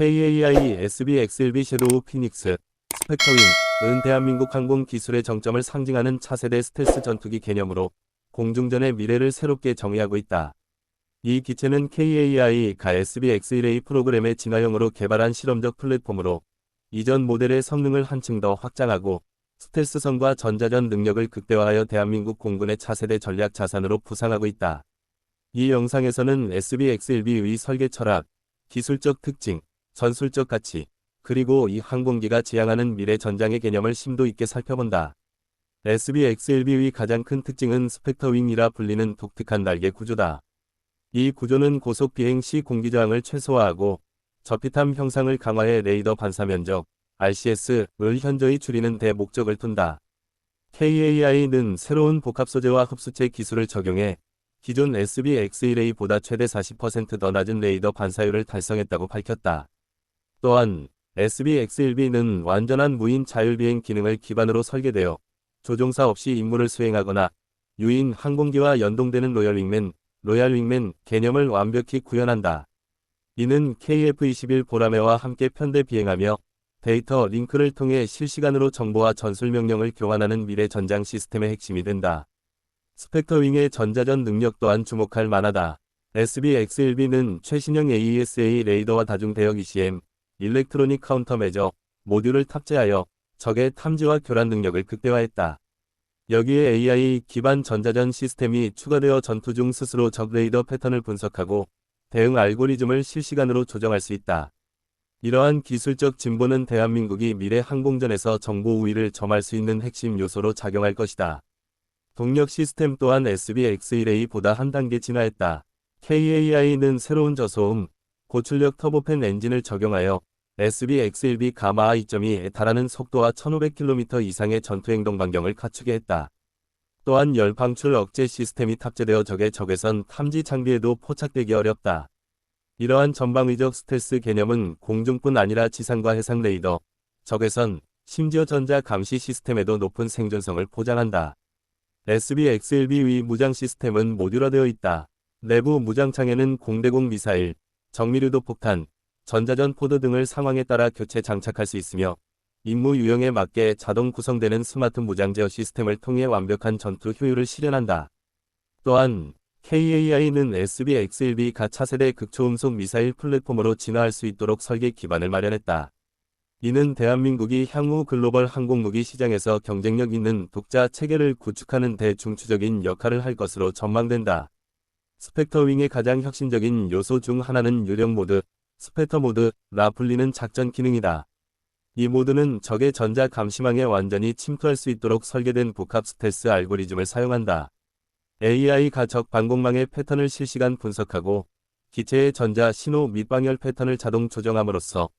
KAI SBXLB 섀도우 피닉스 스펙터윙은 대한민국 항공 기술의 정점을 상징하는 차세대 스텔스 전투기 개념으로 공중전의 미래를 새롭게 정의하고 있다. 이 기체는 KAI가 SBX1A 프로그램의 진화형으로 개발한 실험적 플랫폼으로 이전 모델의 성능을 한층 더 확장하고 스텔스성과 전자전 능력을 극대화하여 대한민국 공군의 차세대 전략 자산으로 부상하고 있다. 이 영상에서는 SBX1B의 설계 철학, 기술적 특징, 전술적 가치, 그리고 이 항공기가 지향하는 미래 전장의 개념을 심도 있게 살펴본다. SBX1B의 가장 큰 특징은 스펙터 윙이라 불리는 독특한 날개 구조다. 이 구조는 고속 비행 시 공기 저항을 최소화하고 저피탐 형상을 강화해 레이더 반사 면적, RCS를 현저히 줄이는 데 목적을 둔다. KAI는 새로운 복합 소재와 흡수체 기술을 적용해 기존 SBX1A보다 최대 40%더 낮은 레이더 반사율을 달성했다고 밝혔다. 또한 SBX1B는 완전한 무인 자율비행 기능을 기반으로 설계되어 조종사 없이 임무를 수행하거나 유인 항공기와 연동되는 로열 윙맨, 로얄 윙맨 개념을 완벽히 구현한다. 이는 KF-21 보라매와 함께 편대 비행하며 데이터 링크를 통해 실시간으로 정보와 전술 명령을 교환하는 미래 전장 시스템의 핵심이 된다. 스펙터 윙의 전자전 능력 또한 주목할 만하다. SBX1B는 최신형 AESA 레이더와 다중 대역 ECM, 일렉트로닉 카운터 매저, 모듈을 탑재하여 적의 탐지와 교란 능력을 극대화했다. 여기에 AI 기반 전자전 시스템이 추가되어 전투 중 스스로 적 레이더 패턴을 분석하고 대응 알고리즘을 실시간으로 조정할 수 있다. 이러한 기술적 진보는 대한민국이 미래 항공전에서 정보 우위를 점할 수 있는 핵심 요소로 작용할 것이다. 동력 시스템 또한 SBX1A보다 한 단계 진화했다. KAI는 새로운 저소음, 고출력 터보팬 엔진을 적용하여 SBX1B 가마 2.2에 달하는 속도와 1500km 이상의 전투행동 반경을 갖추게 했다. 또한 열 방출 억제 시스템이 탑재되어 적의 적외선 탐지 장비에도 포착되기 어렵다. 이러한 전방위적 스텔스 개념은 공중뿐 아니라 지상과 해상 레이더, 적외선, 심지어 전자 감시 시스템에도 높은 생존성을 보장한다. SBX1B의 무장 시스템은 모듈화되어 있다. 내부 무장창에는 공대공 미사일, 정밀유도 폭탄, 전자전 포드 등을 상황에 따라 교체 장착할 수 있으며 임무 유형에 맞게 자동 구성되는 스마트 무장 제어 시스템을 통해 완벽한 전투 효율을 실현한다. 또한 KAI는 SBX1B가 차세대 극초음속 미사일 플랫폼으로 진화할 수 있도록 설계 기반을 마련했다. 이는 대한민국이 향후 글로벌 항공무기 시장에서 경쟁력 있는 독자 체계를 구축하는 대중추적인 역할을 할 것으로 전망된다. 스펙터 윙의 가장 혁신적인 요소 중 하나는 유령 모드, 스펙터 모드라 불리는 작전 기능이다. 이 모드는 적의 전자 감시망에 완전히 침투할 수 있도록 설계된 복합 스텔스 알고리즘을 사용한다. AI가 적 방공망의 패턴을 실시간 분석하고 기체의 전자 신호 및 방열 패턴을 자동 조정함으로써